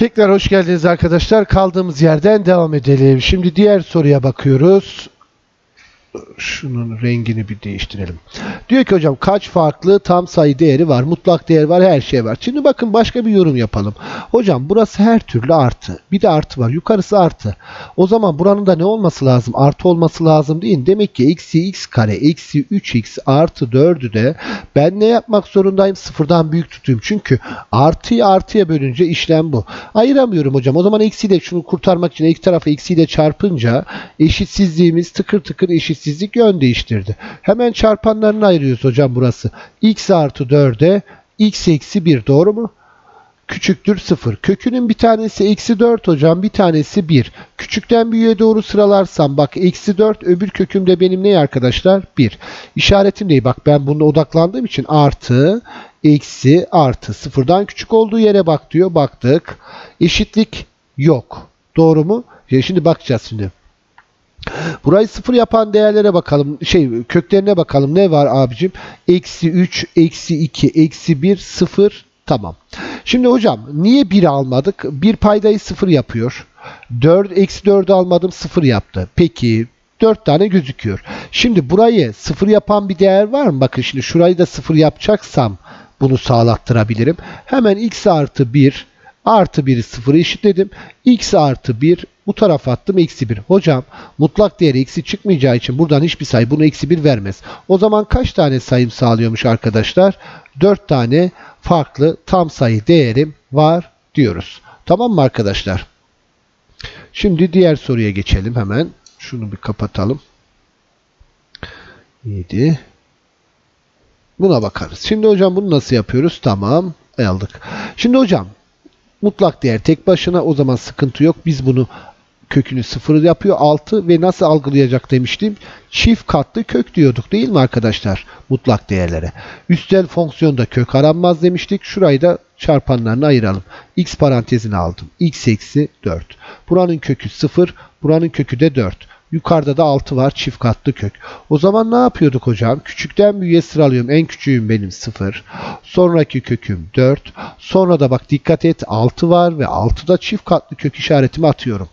Tekrar hoş geldiniz arkadaşlar. Kaldığımız yerden devam edelim. Şimdi diğer soruya bakıyoruz. Şunun rengini bir değiştirelim. Diyor ki hocam kaç farklı tam sayı değeri var? Mutlak değer var, her şey var. Şimdi bakın başka bir yorum yapalım. Hocam burası her türlü artı. Bir de artı var. Yukarısı artı. O zaman buranın da ne olması lazım? Artı olması lazım değil? Demek ki eksi x kare eksi 3x artı 4'ü de ben ne yapmak zorundayım? Sıfırdan büyük tutayım. Çünkü artıyı artıya bölünce işlem bu. Ayıramıyorum hocam. O zaman eksiyle şunu kurtarmak için iki tarafı eksiyle çarpınca eşitsizliğimiz tıkır tıkır eşitsizlik yön değiştirdi. Hemen çarpanlarını ayırıyoruz hocam burası. x artı 4'e x eksi 1 doğru mu? küçüktür 0. Kökünün bir tanesi eksi 4 hocam bir tanesi 1. Küçükten büyüğe doğru sıralarsam bak eksi 4 öbür kökümde benim ne arkadaşlar? 1. İşaretim değil bak ben buna odaklandığım için artı eksi artı sıfırdan küçük olduğu yere bak diyor baktık. Eşitlik yok. Doğru mu? Ya şimdi bakacağız şimdi. Burayı sıfır yapan değerlere bakalım. Şey köklerine bakalım. Ne var abicim? Eksi 3, eksi 2, eksi 1, 0. Tamam. Şimdi hocam niye 1 almadık? 1 paydayı 0 yapıyor. 4, eksi 4'ü almadım 0 yaptı. Peki 4 tane gözüküyor. Şimdi burayı 0 yapan bir değer var mı? Bakın şimdi şurayı da 0 yapacaksam bunu sağlattırabilirim. Hemen x artı 1 artı 1'i 0'ı eşitledim. x artı 1 bu tarafa attım eksi 1. Hocam mutlak değeri eksi çıkmayacağı için buradan hiçbir sayı bunu eksi 1 vermez. O zaman kaç tane sayım sağlıyormuş arkadaşlar? 4 tane farklı tam sayı değerim var diyoruz. Tamam mı arkadaşlar? Şimdi diğer soruya geçelim hemen. Şunu bir kapatalım. 7. Buna bakarız. Şimdi hocam bunu nasıl yapıyoruz? Tamam. Aldık. Şimdi hocam mutlak değer tek başına o zaman sıkıntı yok. Biz bunu kökünü sıfır yapıyor 6 ve nasıl algılayacak demiştim. Çift katlı kök diyorduk değil mi arkadaşlar mutlak değerlere. Üstel fonksiyonda kök aranmaz demiştik. Şurayı da çarpanlarını ayıralım. X parantezini aldım. X eksi 4. Buranın kökü 0. Buranın kökü de 4. Yukarıda da 6 var çift katlı kök. O zaman ne yapıyorduk hocam? Küçükten büyüğe sıralıyorum. En küçüğüm benim 0. Sonraki köküm 4. Sonra da bak dikkat et 6 var ve 6'da çift katlı kök işaretimi atıyorum.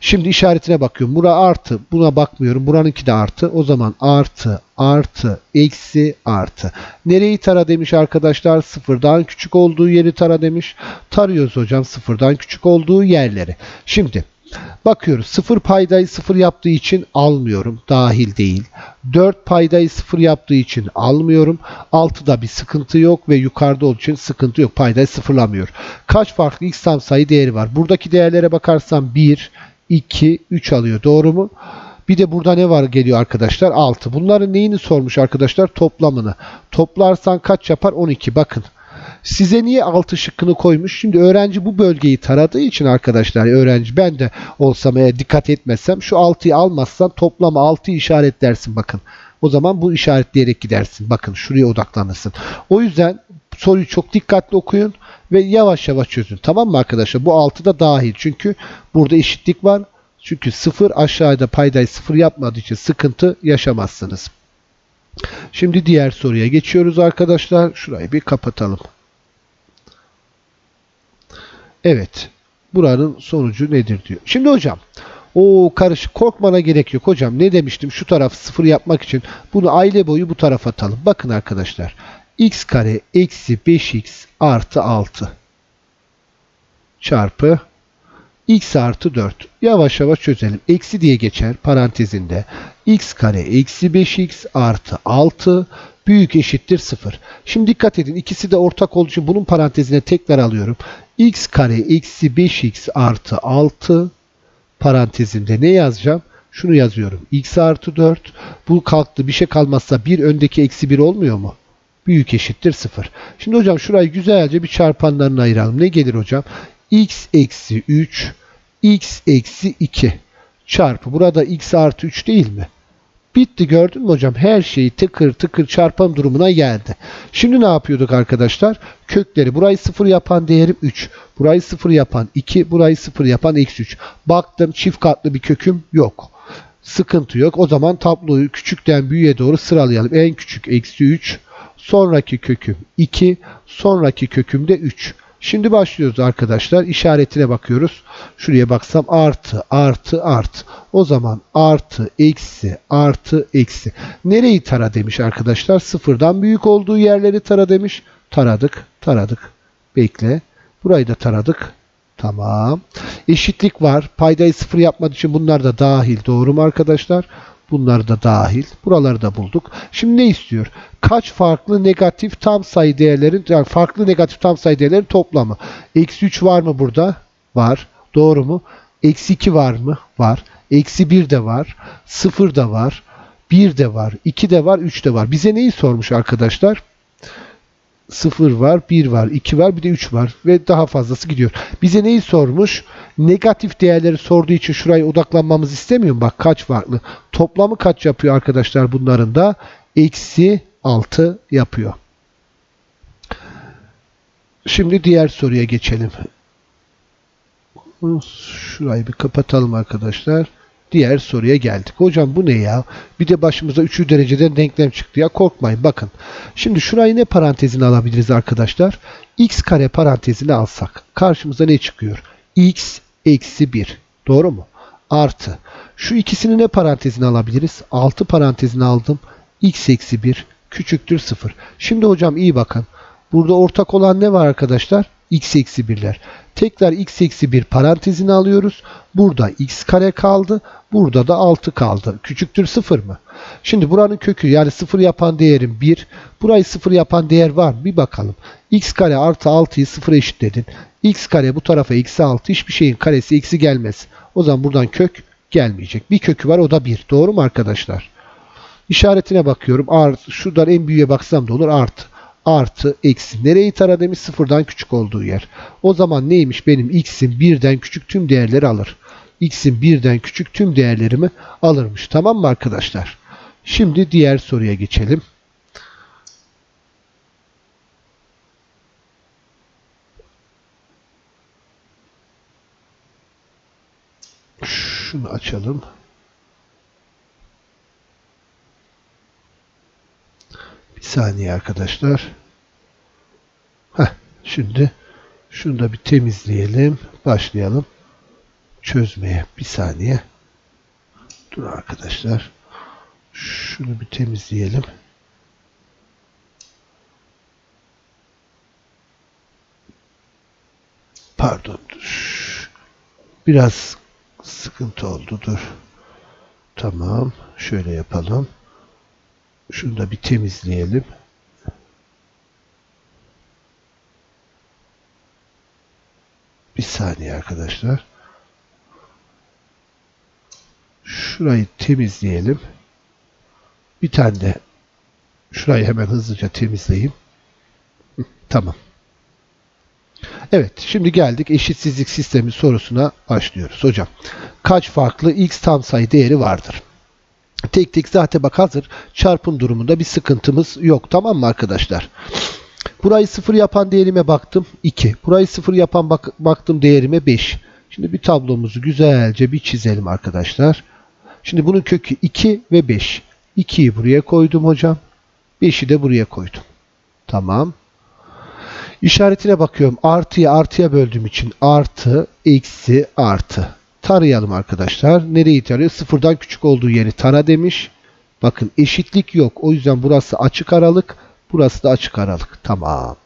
Şimdi işaretine bakıyorum. Bura artı. Buna bakmıyorum. Buranınki de artı. O zaman artı, artı, eksi, artı. Nereyi tara demiş arkadaşlar? Sıfırdan küçük olduğu yeri tara demiş. Tarıyoruz hocam sıfırdan küçük olduğu yerleri. Şimdi bakıyoruz. Sıfır paydayı sıfır yaptığı için almıyorum. Dahil değil. 4 paydayı sıfır yaptığı için almıyorum. 6'da bir sıkıntı yok ve yukarıda olduğu için sıkıntı yok. Paydayı sıfırlamıyor. Kaç farklı x tam sayı değeri var? Buradaki değerlere bakarsam 1, 2, 3 alıyor. Doğru mu? Bir de burada ne var geliyor arkadaşlar? 6. Bunların neyini sormuş arkadaşlar? Toplamını. Toplarsan kaç yapar? 12. Bakın. Size niye 6 şıkkını koymuş? Şimdi öğrenci bu bölgeyi taradığı için arkadaşlar öğrenci ben de olsam eğer dikkat etmezsem şu 6'yı almazsan toplama 6'yı işaretlersin bakın. O zaman bu işaretleyerek gidersin. Bakın şuraya odaklanırsın. O yüzden soruyu çok dikkatli okuyun ve yavaş yavaş çözün. Tamam mı arkadaşlar? Bu 6 da dahil. Çünkü burada eşitlik var. Çünkü 0 aşağıda paydayı 0 yapmadığı için sıkıntı yaşamazsınız. Şimdi diğer soruya geçiyoruz arkadaşlar. Şurayı bir kapatalım. Evet. Buranın sonucu nedir diyor. Şimdi hocam o karışık korkmana gerek yok hocam. Ne demiştim? Şu tarafı sıfır yapmak için bunu aile boyu bu tarafa atalım. Bakın arkadaşlar. x kare eksi 5x artı 6 çarpı x artı 4. Yavaş yavaş çözelim. Eksi diye geçer parantezinde. x kare eksi 5x artı 6 büyük eşittir 0. Şimdi dikkat edin. ikisi de ortak olduğu için bunun parantezine tekrar alıyorum. X kare eksi 5x artı 6 parantezinde ne yazacağım? Şunu yazıyorum. x artı 4. Bu kalktı. Bir şey kalmazsa 1 öndeki eksi 1 olmuyor mu? Büyük eşittir 0. Şimdi hocam şurayı güzelce bir çarpanlarına ayıralım. Ne gelir hocam? x eksi 3 x eksi 2 çarpı. Burada x artı 3 değil mi? Bitti gördün mü hocam? Her şeyi tıkır tıkır çarpım durumuna geldi. Şimdi ne yapıyorduk arkadaşlar? Kökleri burayı 0 yapan değerim 3. Burayı 0 yapan 2. Burayı 0 yapan eksi 3. Baktım çift katlı bir köküm yok. Sıkıntı yok. O zaman tabloyu küçükten büyüğe doğru sıralayalım. En küçük eksi 3. Sonraki köküm 2. Sonraki köküm de 3. Şimdi başlıyoruz arkadaşlar. İşaretine bakıyoruz. Şuraya baksam artı, artı, artı. O zaman artı, eksi, artı, eksi. Nereyi tara demiş arkadaşlar? Sıfırdan büyük olduğu yerleri tara demiş. Taradık, taradık. Bekle. Burayı da taradık. Tamam. Eşitlik var. Paydayı sıfır yapmak için bunlar da dahil. Doğru mu arkadaşlar? Bunlar da dahil. Buraları da bulduk. Şimdi ne istiyor? Kaç farklı negatif tam sayı değerlerin yani farklı negatif tam sayı değerlerin toplamı. Eksi 3 var mı burada? Var. Doğru mu? Eksi 2 var mı? Var. Eksi 1 de var. 0 da var. 1 de var. 2 de var. 3 de var. Bize neyi sormuş arkadaşlar? 0 var, 1 var, 2 var, bir de 3 var ve daha fazlası gidiyor. Bize neyi sormuş? Negatif değerleri sorduğu için şuraya odaklanmamızı istemiyorum. Bak kaç farklı. Toplamı kaç yapıyor arkadaşlar bunların da? Eksi 6 yapıyor. Şimdi diğer soruya geçelim. Şurayı bir kapatalım arkadaşlar. Diğer soruya geldik. Hocam bu ne ya? Bir de başımıza 3. dereceden denklem çıktı ya. Korkmayın bakın. Şimdi şurayı ne parantezine alabiliriz arkadaşlar? x kare parantezine alsak. Karşımıza ne çıkıyor? x eksi 1. Doğru mu? Artı. Şu ikisini ne parantezine alabiliriz? 6 parantezine aldım. x eksi 1 küçüktür 0. Şimdi hocam iyi bakın. Burada ortak olan ne var arkadaşlar? X eksi 1'ler. Tekrar x eksi 1 parantezine alıyoruz. Burada x kare kaldı. Burada da 6 kaldı. Küçüktür 0 mı? Şimdi buranın kökü yani 0 yapan değerim 1. Burayı 0 yapan değer var mı? Bir bakalım. x kare artı 6'yı 0'a eşitledin. x kare bu tarafa eksi 6. Hiçbir şeyin karesi eksi gelmez. O zaman buradan kök gelmeyecek. Bir kökü var o da 1. Doğru mu arkadaşlar? İşaretine bakıyorum. Artı, şuradan en büyüğe baksam da olur. Artı artı eksi. Nereyi tara demiş? Sıfırdan küçük olduğu yer. O zaman neymiş? Benim x'in birden küçük tüm değerleri alır. x'in birden küçük tüm değerlerimi alırmış. Tamam mı arkadaşlar? Şimdi diğer soruya geçelim. Şunu açalım. Bir saniye arkadaşlar. Heh, şimdi şunu da bir temizleyelim. Başlayalım. Çözmeye. Bir saniye. Dur arkadaşlar. Şunu bir temizleyelim. Pardon. Biraz sıkıntı oldu. Dur. Tamam. Şöyle yapalım. Şunu da bir temizleyelim. Bir saniye arkadaşlar. Şurayı temizleyelim. Bir tane de şurayı hemen hızlıca temizleyeyim. Tamam. Evet, şimdi geldik eşitsizlik sistemi sorusuna başlıyoruz. Hocam, kaç farklı x tam sayı değeri vardır? Tek tek zaten bak hazır. Çarpım durumunda bir sıkıntımız yok. Tamam mı arkadaşlar? Burayı sıfır yapan değerime baktım. 2. Burayı sıfır yapan bak baktım değerime 5. Şimdi bir tablomuzu güzelce bir çizelim arkadaşlar. Şimdi bunun kökü 2 ve 5. 2'yi buraya koydum hocam. 5'i de buraya koydum. Tamam. İşaretine bakıyorum. Artıyı artıya böldüğüm için artı, eksi, artı tarayalım arkadaşlar. Nereyi tarıyor? Sıfırdan küçük olduğu yeri tara demiş. Bakın eşitlik yok. O yüzden burası açık aralık. Burası da açık aralık. Tamam.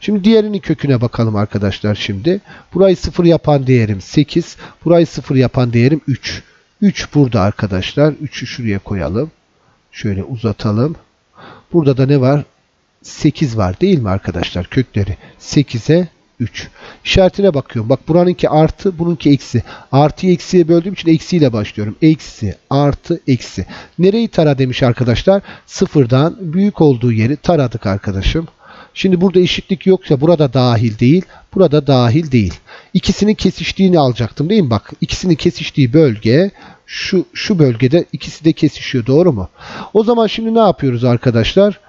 Şimdi diğerinin köküne bakalım arkadaşlar şimdi. Burayı sıfır yapan değerim 8. Burayı sıfır yapan değerim 3. 3 burada arkadaşlar. 3'ü şuraya koyalım. Şöyle uzatalım. Burada da ne var? 8 var değil mi arkadaşlar? Kökleri 8'e 3. İşaretine bakıyorum. Bak buranınki artı, bununki eksi. Artıyı eksiye böldüğüm için eksiyle başlıyorum. Eksi, artı, eksi. Nereyi tara demiş arkadaşlar? Sıfırdan büyük olduğu yeri taradık arkadaşım. Şimdi burada eşitlik yoksa burada dahil değil, burada dahil değil. İkisinin kesiştiğini alacaktım değil mi? Bak ikisinin kesiştiği bölge şu, şu bölgede ikisi de kesişiyor doğru mu? O zaman şimdi ne yapıyoruz arkadaşlar?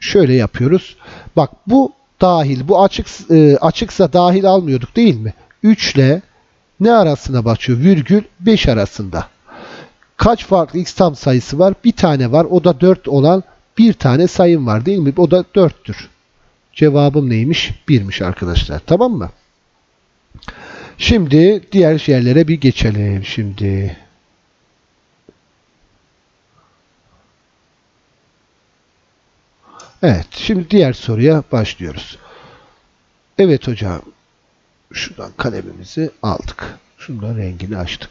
Şöyle yapıyoruz. Bak bu dahil. Bu açık e, açıksa dahil almıyorduk değil mi? 3 ile ne arasına başlıyor? Virgül 5 arasında. Kaç farklı x tam sayısı var? Bir tane var. O da 4 olan bir tane sayım var değil mi? O da 4'tür. Cevabım neymiş? 1'miş arkadaşlar. Tamam mı? Şimdi diğer yerlere bir geçelim. Şimdi Evet, şimdi diğer soruya başlıyoruz. Evet hocam. Şuradan kalemimizi aldık. Şundan rengini açtık.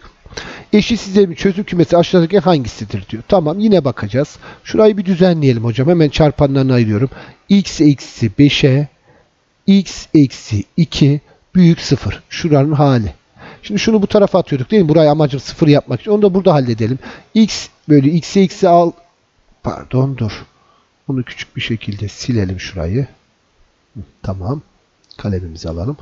Eşitsizlerin çözüm kümesi aşağıdaki hangisidir diyor. Tamam yine bakacağız. Şurayı bir düzenleyelim hocam. Hemen çarpanlarını ayırıyorum. x eksi 5'e x eksi 2 büyük 0. Şuranın hali. Şimdi şunu bu tarafa atıyorduk değil mi? Burayı amacım 0 yapmak için. Onu da burada halledelim. x bölü x eksi al. Pardon dur. Bunu küçük bir şekilde silelim şurayı. Tamam. Kalemimizi alalım.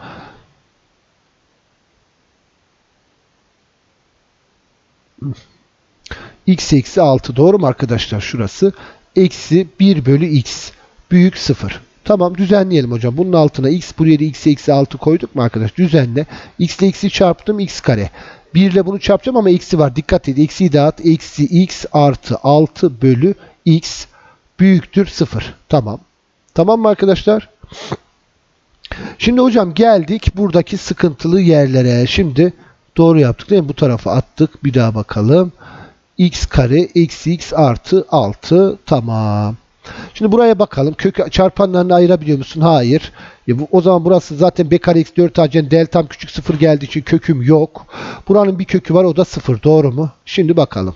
x eksi 6 doğru mu arkadaşlar şurası? Eksi 1 bölü x büyük 0. Tamam düzenleyelim hocam. Bunun altına x buraya da x eksi 6 koyduk mu arkadaş? Düzenle. x ile x'i çarptım x kare. 1 ile bunu çarpacağım ama eksi var. Dikkat et. Eksiyi dağıt. Eksi x artı 6 bölü x büyüktür 0. Tamam. Tamam mı arkadaşlar? Şimdi hocam geldik buradaki sıkıntılı yerlere. Şimdi doğru yaptık değil mi? Bu tarafa attık. Bir daha bakalım. x kare eksi x artı 6. Tamam. Şimdi buraya bakalım. Kök çarpanlarını ayırabiliyor musun? Hayır. E bu, o zaman burası zaten b kare eksi 4 acen deltam küçük 0 geldiği için köküm yok. Buranın bir kökü var o da 0. Doğru mu? Şimdi bakalım.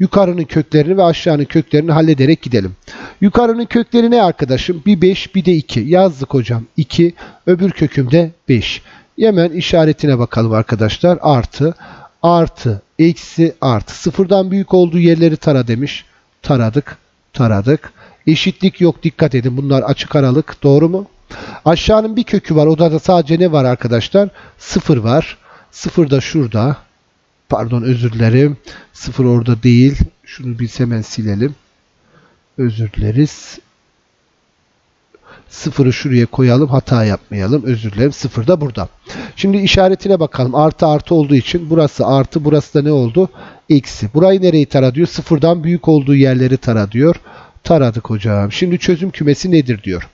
Yukarının köklerini ve aşağının köklerini hallederek gidelim. Yukarının kökleri ne arkadaşım? Bir 5 bir de 2. Yazdık hocam. 2. Öbür kökümde 5. Hemen işaretine bakalım arkadaşlar. Artı, artı, eksi, artı. Sıfırdan büyük olduğu yerleri tara demiş. Taradık, taradık. Eşitlik yok dikkat edin. Bunlar açık aralık. Doğru mu? Aşağının bir kökü var. Odada da sadece ne var arkadaşlar? Sıfır var. Sıfır da şurada. Pardon özür dilerim. Sıfır orada değil. Şunu biz hemen silelim. Özür dileriz. Sıfırı şuraya koyalım. Hata yapmayalım. Özür dilerim. Sıfır da burada. Şimdi işaretine bakalım. Artı artı olduğu için burası artı. Burası da ne oldu? Eksi. Burayı nereyi tara diyor? Sıfırdan büyük olduğu yerleri tara diyor. Taradık hocam. Şimdi çözüm kümesi nedir diyor.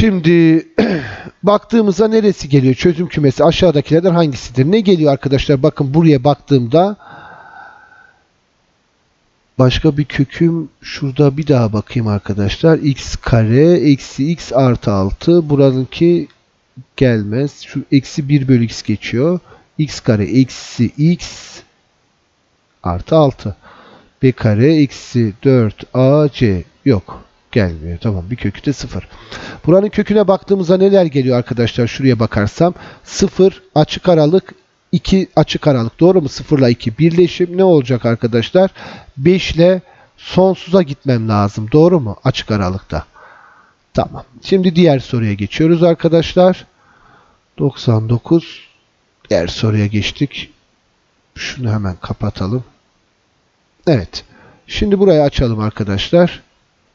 Şimdi baktığımızda neresi geliyor? Çözüm kümesi aşağıdakilerden hangisidir? Ne geliyor arkadaşlar? Bakın buraya baktığımda başka bir köküm şurada bir daha bakayım arkadaşlar. x kare eksi x artı 6 buranınki gelmez. Şu eksi 1 bölü x geçiyor. x kare eksi x artı 6 b kare eksi 4 ac yok gelmiyor. Tamam bir kökü de 0. Buranın köküne baktığımızda neler geliyor arkadaşlar? Şuraya bakarsam 0 açık aralık 2 açık aralık. Doğru mu? 0 ile 2 birleşim ne olacak arkadaşlar? 5 ile sonsuza gitmem lazım. Doğru mu? Açık aralıkta. Tamam. Şimdi diğer soruya geçiyoruz arkadaşlar. 99 diğer soruya geçtik. Şunu hemen kapatalım. Evet. Şimdi burayı açalım arkadaşlar.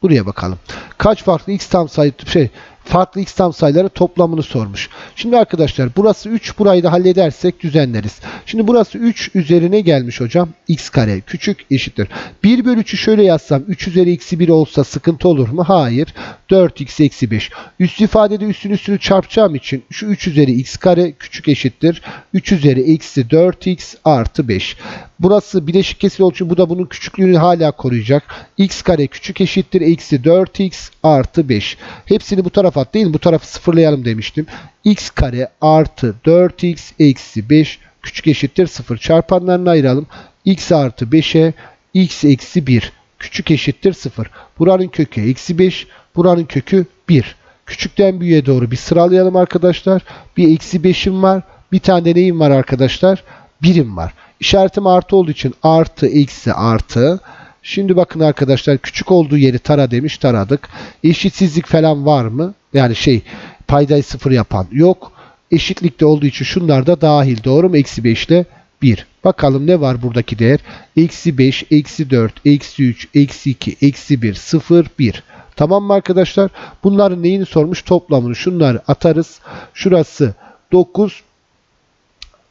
Buraya bakalım. Kaç farklı x tam sayı şey farklı x tam sayıları toplamını sormuş. Şimdi arkadaşlar burası 3 burayı da halledersek düzenleriz. Şimdi burası 3 üzerine gelmiş hocam. x kare küçük eşittir. 1 bölü 3'ü şöyle yazsam 3 üzeri eksi 1 olsa sıkıntı olur mu? Hayır. 4x eksi 5. Üst ifadede üstün üstünü çarpacağım için şu 3 üzeri x kare küçük eşittir. 3 üzeri eksi 4x artı 5. Burası bileşik kesir olduğu için bu da bunun küçüklüğünü hala koruyacak. x kare küçük eşittir eksi 4x artı 5. Hepsini bu tarafa at değil mi? Bu tarafı sıfırlayalım demiştim. x kare artı 4x eksi 5 küçük eşittir 0. Çarpanlarını ayıralım. x artı 5'e x eksi 1 küçük eşittir 0. Buranın kökü eksi 5. Buranın kökü 1. Küçükten büyüğe doğru bir sıralayalım arkadaşlar. Bir eksi 5'im var. Bir tane neyim var arkadaşlar? Birim var. İşaretim artı olduğu için artı eksi artı. Şimdi bakın arkadaşlar küçük olduğu yeri tara demiş taradık. Eşitsizlik falan var mı? Yani şey paydayı sıfır yapan yok. Eşitlikte olduğu için şunlar da dahil. Doğru mu? Eksi 5 ile 1. Bakalım ne var buradaki değer? Eksi 5, eksi 4, eksi 3, eksi 2, eksi 1, 0, 1. Tamam mı arkadaşlar? Bunların neyini sormuş? Toplamını. Şunları atarız. Şurası 9,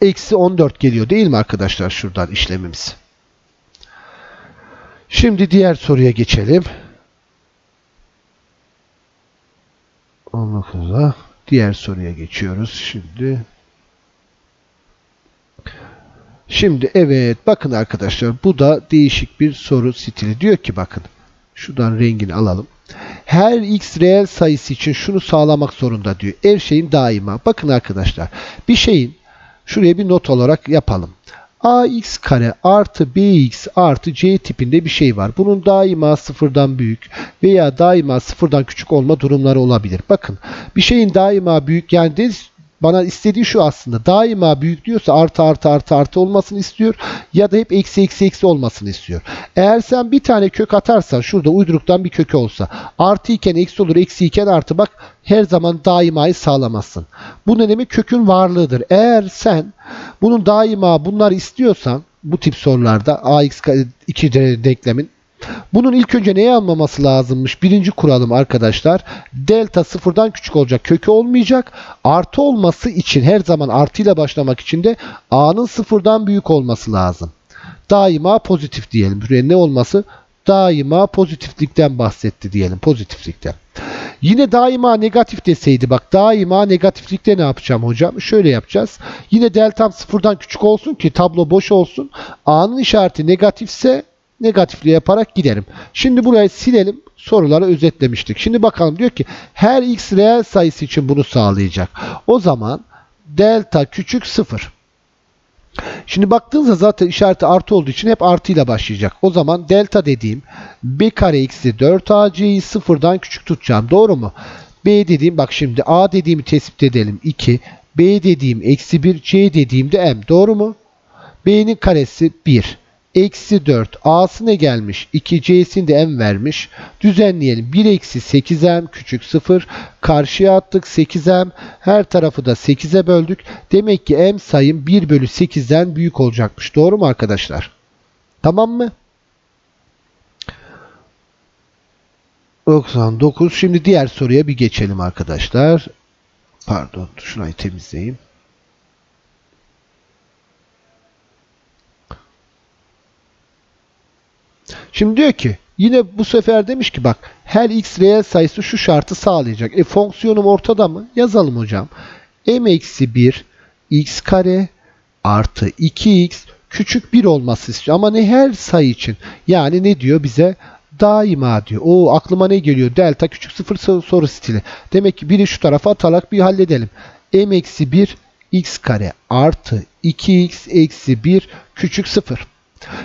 eksi 14 geliyor değil mi arkadaşlar şuradan işlemimiz? Şimdi diğer soruya geçelim. 9'a. Diğer soruya geçiyoruz şimdi. Şimdi evet bakın arkadaşlar bu da değişik bir soru stili. Diyor ki bakın şuradan rengini alalım. Her x reel sayısı için şunu sağlamak zorunda diyor. Her şeyin daima. Bakın arkadaşlar bir şeyin şuraya bir not olarak yapalım. ax kare artı bx artı c tipinde bir şey var. Bunun daima sıfırdan büyük veya daima sıfırdan küçük olma durumları olabilir. Bakın bir şeyin daima büyük yani bana istediği şu aslında daima büyük diyorsa artı artı artı artı olmasını istiyor ya da hep eksi eksi eksi olmasını istiyor. Eğer sen bir tane kök atarsan şurada uyduruktan bir kökü olsa artı iken eksi olur eksi iken artı bak her zaman daimayı sağlamazsın. Bu ne demek? Kökün varlığıdır. Eğer sen bunun daima bunları istiyorsan bu tip sorularda ax 2 denklemin bunun ilk önce neye almaması lazımmış? Birinci kuralım arkadaşlar. Delta sıfırdan küçük olacak. Kökü olmayacak. Artı olması için her zaman artıyla başlamak için de a'nın sıfırdan büyük olması lazım. Daima pozitif diyelim. Buraya ne olması? Daima pozitiflikten bahsetti diyelim. Pozitiflikten. Yine daima negatif deseydi bak daima negatiflikte ne yapacağım hocam? Şöyle yapacağız. Yine deltam sıfırdan küçük olsun ki tablo boş olsun. A'nın işareti negatifse negatifli yaparak giderim. Şimdi burayı silelim. Soruları özetlemiştik. Şimdi bakalım diyor ki her x reel sayısı için bunu sağlayacak. O zaman delta küçük 0. Şimdi baktığınızda zaten işareti artı olduğu için hep artıyla başlayacak. O zaman delta dediğim b kare eksi 4ac'yi sıfırdan küçük tutacağım. Doğru mu? b dediğim bak şimdi a dediğimi tespit edelim 2. b dediğim eksi 1 c dediğimde m. Doğru mu? b'nin karesi 1 eksi 4 a'sı ne gelmiş? 2c'sini de m vermiş. Düzenleyelim. 1 eksi 8m küçük 0 karşıya attık 8m her tarafı da 8'e böldük. Demek ki m sayım 1 bölü 8'den büyük olacakmış. Doğru mu arkadaşlar? Tamam mı? 99 şimdi diğer soruya bir geçelim arkadaşlar. Pardon şurayı temizleyeyim Şimdi diyor ki yine bu sefer demiş ki bak her x reel sayısı şu şartı sağlayacak. E fonksiyonum ortada mı? Yazalım hocam. m eksi 1 x kare artı 2x küçük 1 olması istiyor. Ama ne her sayı için? Yani ne diyor bize? Daima diyor. O aklıma ne geliyor? Delta küçük sıfır soru stili. Demek ki biri şu tarafa atarak bir halledelim. m eksi 1 x kare artı 2x eksi 1 küçük 0.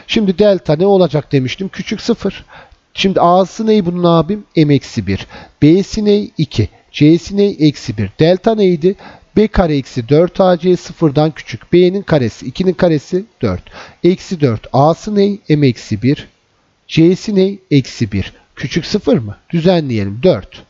Şimdi delta ne olacak demiştim? Küçük 0. Şimdi A'sı ne bunun abim? M eksi 1. B'si ne? 2. C'si ne? Eksi 1. Delta neydi? B kare eksi 4AC sıfırdan küçük. B'nin karesi. 2'nin karesi 4. Eksi 4. A'sı ne? M eksi 1. C'si ne? Eksi 1. Küçük 0 mı? Düzenleyelim. 4.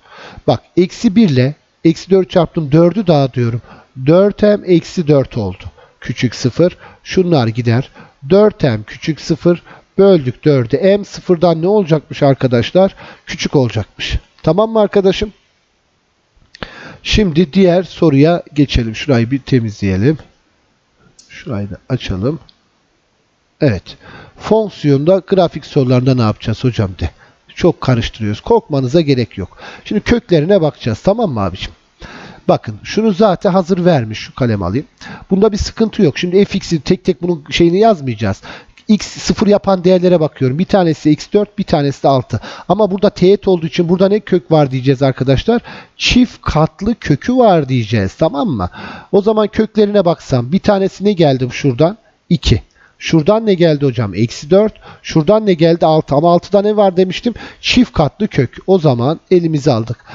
Bak eksi 1 ile eksi 4 çarptım 4'ü dağıtıyorum. 4m eksi 4 oldu. Küçük 0. Şunlar gider. 4m küçük 0 böldük 4'e. m sıfırdan ne olacakmış arkadaşlar? Küçük olacakmış. Tamam mı arkadaşım? Şimdi diğer soruya geçelim. Şurayı bir temizleyelim. Şurayı da açalım. Evet. Fonksiyonda grafik sorularında ne yapacağız hocam de. Çok karıştırıyoruz. Korkmanıza gerek yok. Şimdi köklerine bakacağız. Tamam mı abiciğim? Bakın şunu zaten hazır vermiş. Şu kalem alayım. Bunda bir sıkıntı yok. Şimdi fx'i tek tek bunun şeyini yazmayacağız. x sıfır yapan değerlere bakıyorum. Bir tanesi x4 bir tanesi de 6. Ama burada teğet olduğu için burada ne kök var diyeceğiz arkadaşlar. Çift katlı kökü var diyeceğiz. Tamam mı? O zaman köklerine baksam bir tanesi ne geldi şuradan? 2. Şuradan ne geldi hocam? Eksi 4. Şuradan ne geldi? 6. Ama 6'da ne var demiştim? Çift katlı kök. O zaman elimizi aldık.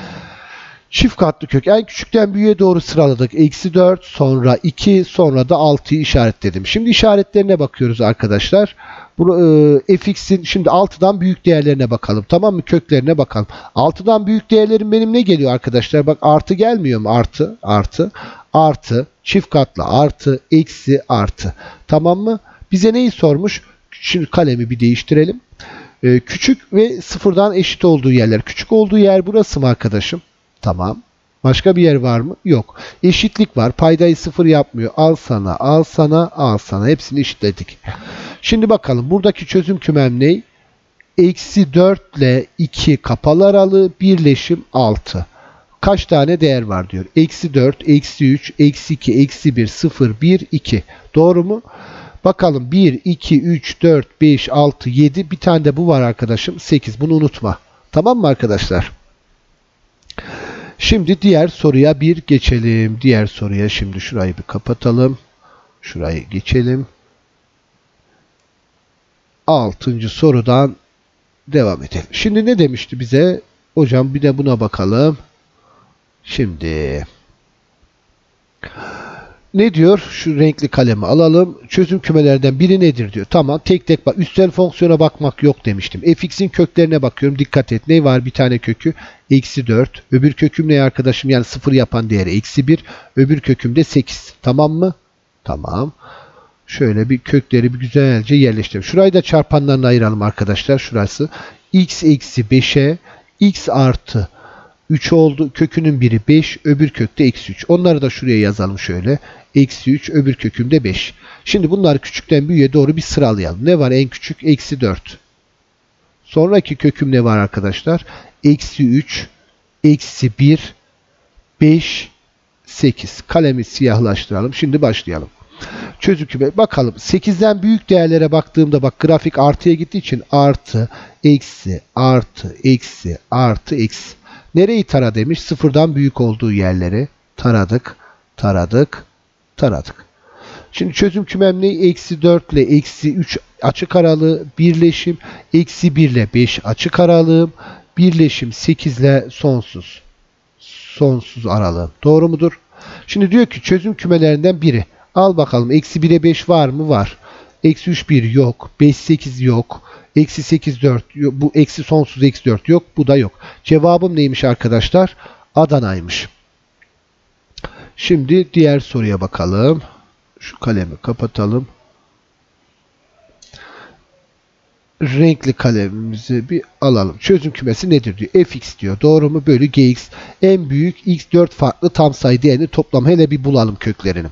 Çift katlı kök en küçükten büyüğe doğru sıraladık. Eksi 4 sonra 2 sonra da 6'yı işaretledim. Şimdi işaretlerine bakıyoruz arkadaşlar. Bunu e, fx'in şimdi 6'dan büyük değerlerine bakalım. Tamam mı? Köklerine bakalım. 6'dan büyük değerlerim benim ne geliyor arkadaşlar? Bak artı gelmiyor mu? Artı, artı, artı, çift katlı artı, eksi, artı. Tamam mı? Bize neyi sormuş? Şimdi kalemi bir değiştirelim. E, küçük ve sıfırdan eşit olduğu yerler. Küçük olduğu yer burası mı arkadaşım? Tamam. Başka bir yer var mı? Yok. Eşitlik var. Paydayı sıfır yapmıyor. Al sana, al sana, al sana. Hepsini eşitledik. Şimdi bakalım. Buradaki çözüm kümem ne? Eksi 4 ile 2 kapalı aralığı birleşim 6. kaç tane değer var diyor. Eksi 4, eksi 3, eksi 2, eksi 1, 0, 1, 2. Doğru mu? Bakalım 1, 2, 3, 4, 5, 6, 7 bir tane de bu var arkadaşım 8. Bunu unutma. Tamam mı arkadaşlar? Şimdi diğer soruya bir geçelim. Diğer soruya şimdi şurayı bir kapatalım. Şurayı geçelim. Altıncı sorudan devam edelim. Şimdi ne demişti bize? Hocam bir de buna bakalım. Şimdi ne diyor? Şu renkli kalemi alalım. Çözüm kümelerden biri nedir diyor. Tamam tek tek bak. Üstel fonksiyona bakmak yok demiştim. fx'in köklerine bakıyorum. Dikkat et. Ne var? Bir tane kökü. Eksi 4. Öbür köküm ne arkadaşım? Yani 0 yapan değeri eksi 1. Öbür kökümde 8. Tamam mı? Tamam. Şöyle bir kökleri bir güzelce yerleştirelim. Şurayı da çarpanlarına ayıralım arkadaşlar. Şurası. x eksi 5'e x artı 3 oldu. Kökünün biri 5, öbür kökte eksi 3. Onları da şuraya yazalım şöyle. Eksi 3, öbür kökümde 5. Şimdi bunları küçükten büyüğe doğru bir sıralayalım. Ne var en küçük? Eksi 4. Sonraki köküm ne var arkadaşlar? Eksi 3, eksi 1, 5, 8. Kalemi siyahlaştıralım. Şimdi başlayalım. Çözüm küme. Bakalım 8'den büyük değerlere baktığımda bak grafik artıya gittiği için artı, eksi, artı, eksi, artı, eksi. Nereyi tara demiş? Sıfırdan büyük olduğu yerleri taradık, taradık, taradık. Şimdi çözüm kümem ne? Eksi 4 ile eksi 3 açık aralığı birleşim. Eksi 1 ile 5 açık aralığım. Birleşim 8 ile sonsuz. Sonsuz aralığım. Doğru mudur? Şimdi diyor ki çözüm kümelerinden biri. Al bakalım. Eksi 1'e 5 var mı? Var. Eksi 3 1 yok. 5 8 yok. Eksi 8 4 yok. Bu eksi sonsuz eksi 4 yok. Bu da yok. Cevabım neymiş arkadaşlar? Adana'ymış. Şimdi diğer soruya bakalım. Şu kalemi kapatalım. Renkli kalemimizi bir alalım. Çözüm kümesi nedir diyor. fx diyor. Doğru mu? Bölü gx. En büyük x 4 farklı tam sayı değerini toplam. Hele bir bulalım köklerini.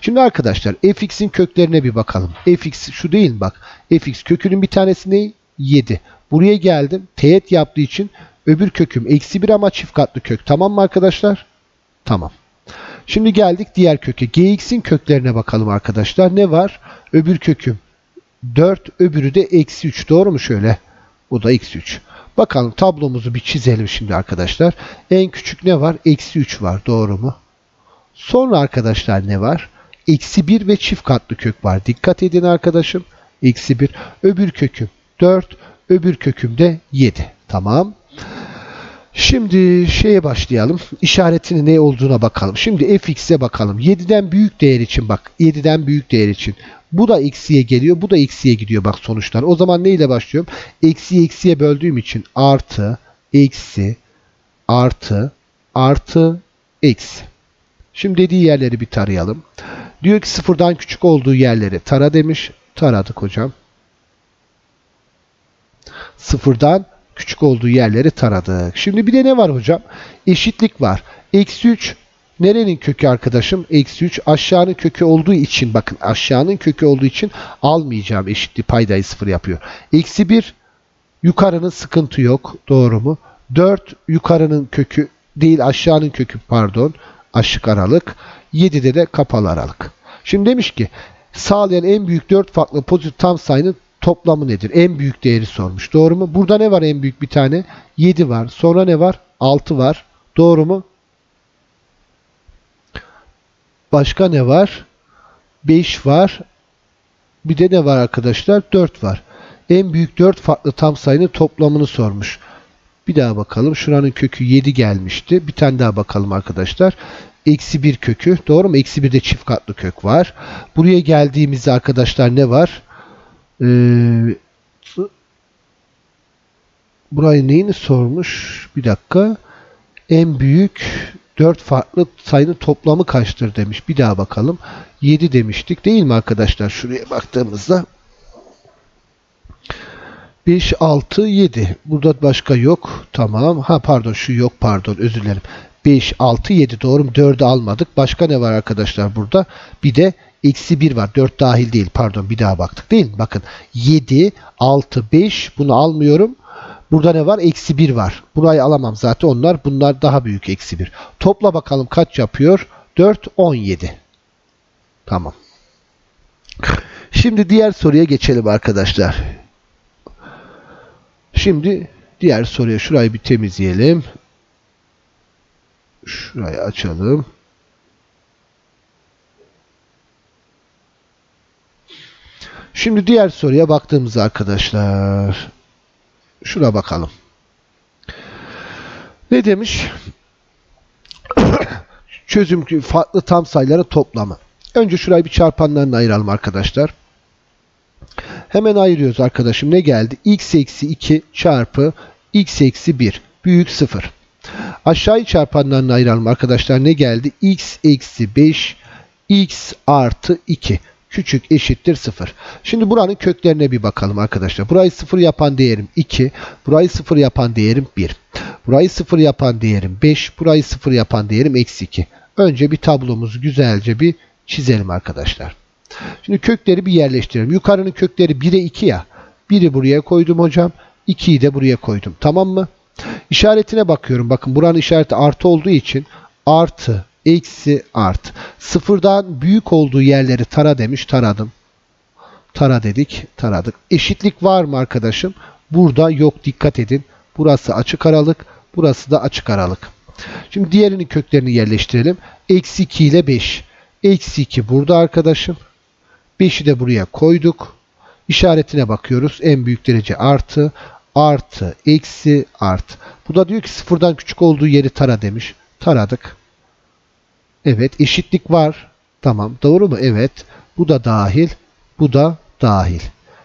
Şimdi arkadaşlar fx'in köklerine bir bakalım. fx şu değil mi? Bak. fx kökünün bir tanesi ne? 7. Buraya geldim. Teğet yaptığı için öbür köküm eksi 1 ama çift katlı kök. Tamam mı arkadaşlar? Tamam. Şimdi geldik diğer köke. gx'in köklerine bakalım arkadaşlar. Ne var? Öbür köküm 4 öbürü de eksi 3 doğru mu şöyle? Bu da eksi 3. Bakalım tablomuzu bir çizelim şimdi arkadaşlar. En küçük ne var? Eksi 3 var doğru mu? Sonra arkadaşlar ne var? Eksi 1 ve çift katlı kök var. Dikkat edin arkadaşım. Eksi 1. Öbür köküm 4. Öbür köküm de 7. Tamam. Şimdi şeye başlayalım. İşaretinin ne olduğuna bakalım. Şimdi fx'e bakalım. 7'den büyük değer için bak. 7'den büyük değer için. Bu da eksiye geliyor. Bu da eksiye gidiyor bak sonuçlar. O zaman ne ile başlıyorum? Eksiyi eksiye böldüğüm için artı, eksi, artı, artı, eksi. Şimdi dediği yerleri bir tarayalım. Diyor ki sıfırdan küçük olduğu yerleri tara demiş. Taradık hocam. Sıfırdan küçük olduğu yerleri taradık. Şimdi bir de ne var hocam? Eşitlik var. Eksi 3 nerenin kökü arkadaşım? Eksi 3 aşağının kökü olduğu için bakın aşağının kökü olduğu için almayacağım eşitliği paydayı sıfır yapıyor. Eksi 1 yukarının sıkıntı yok. Doğru mu? 4 yukarının kökü değil aşağının kökü pardon. Aşık aralık. 7'de de kapalı aralık. Şimdi demiş ki sağlayan en büyük 4 farklı pozitif tam sayının toplamı nedir? En büyük değeri sormuş. Doğru mu? Burada ne var en büyük bir tane? 7 var. Sonra ne var? 6 var. Doğru mu? Başka ne var? 5 var. Bir de ne var arkadaşlar? 4 var. En büyük 4 farklı tam sayının toplamını sormuş. Bir daha bakalım. Şuranın kökü 7 gelmişti. Bir tane daha bakalım arkadaşlar. Eksi 1 kökü. Doğru mu? Eksi 1 de çift katlı kök var. Buraya geldiğimizde arkadaşlar ne var? Ee, burayı neyini sormuş? Bir dakika. En büyük 4 farklı sayının toplamı kaçtır demiş. Bir daha bakalım. 7 demiştik değil mi arkadaşlar? Şuraya baktığımızda 5, 6, 7. Burada başka yok. Tamam. Ha pardon şu yok pardon özür dilerim. 5, 6, 7 doğru mu? 4'ü almadık. Başka ne var arkadaşlar burada? Bir de eksi 1 var. 4 dahil değil. Pardon bir daha baktık değil mi? Bakın 7, 6, 5 bunu almıyorum. Burada ne var? Eksi 1 var. Burayı alamam zaten onlar. Bunlar daha büyük eksi 1. Topla bakalım kaç yapıyor? 4, 17. Tamam. Şimdi diğer soruya geçelim arkadaşlar. Şimdi diğer soruya şurayı bir temizleyelim. Şurayı açalım. Şimdi diğer soruya baktığımızda arkadaşlar şuna bakalım. Ne demiş? Çözüm farklı tam sayıların toplamı. Önce şurayı bir çarpanlarına ayıralım arkadaşlar. Hemen ayırıyoruz arkadaşım. Ne geldi? x eksi 2 çarpı x eksi 1 büyük 0. Aşağıyı çarpanlarına ayıralım arkadaşlar. Ne geldi? x eksi 5 x artı 2 küçük eşittir 0. Şimdi buranın köklerine bir bakalım arkadaşlar. Burayı 0 yapan değerim 2. Burayı 0 yapan değerim 1. Burayı 0 yapan değerim 5. Burayı 0 yapan değerim eksi 2. Önce bir tablomuzu güzelce bir çizelim arkadaşlar. Şimdi kökleri bir yerleştirelim. Yukarının kökleri 1'e 2 ya. 1'i buraya koydum hocam. 2'yi de buraya koydum. Tamam mı? İşaretine bakıyorum. Bakın buranın işareti artı olduğu için artı, eksi, art. Sıfırdan büyük olduğu yerleri tara demiş. Taradım. Tara dedik. Taradık. Eşitlik var mı arkadaşım? Burada yok. Dikkat edin. Burası açık aralık. Burası da açık aralık. Şimdi diğerinin köklerini yerleştirelim. Eksi 2 ile 5. Eksi 2 burada arkadaşım. 5'i de buraya koyduk. İşaretine bakıyoruz. En büyük derece artı. Artı, eksi, art. Bu da diyor ki sıfırdan küçük olduğu yeri tara demiş. Taradık. Evet eşitlik var. Tamam doğru mu? Evet. Bu da dahil. Bu da dahil.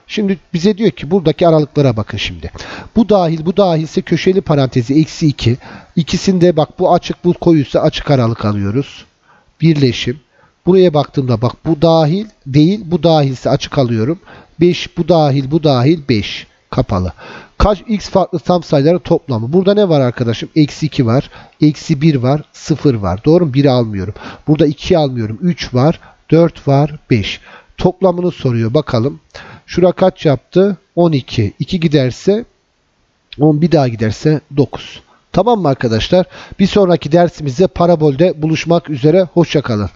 Şimdi bize diyor ki buradaki aralıklara bakın şimdi. Bu dahil bu dahilse köşeli parantezi eksi 2. İkisinde bak bu açık bu koyuysa açık aralık alıyoruz. Birleşim. Buraya baktığımda bak bu dahil değil bu dahilse açık alıyorum. 5 bu dahil bu dahil 5 kapalı. Kaç x farklı tam sayıların toplamı. Burada ne var arkadaşım? Eksi 2 var. Eksi 1 var. 0 var. Doğru mu? 1'i almıyorum. Burada 2'yi almıyorum. 3 var. 4 var. 5. Toplamını soruyor. Bakalım. Şura kaç yaptı? 12. 2 giderse 10 bir daha giderse 9. Tamam mı arkadaşlar? Bir sonraki dersimizde parabolde buluşmak üzere. Hoşçakalın.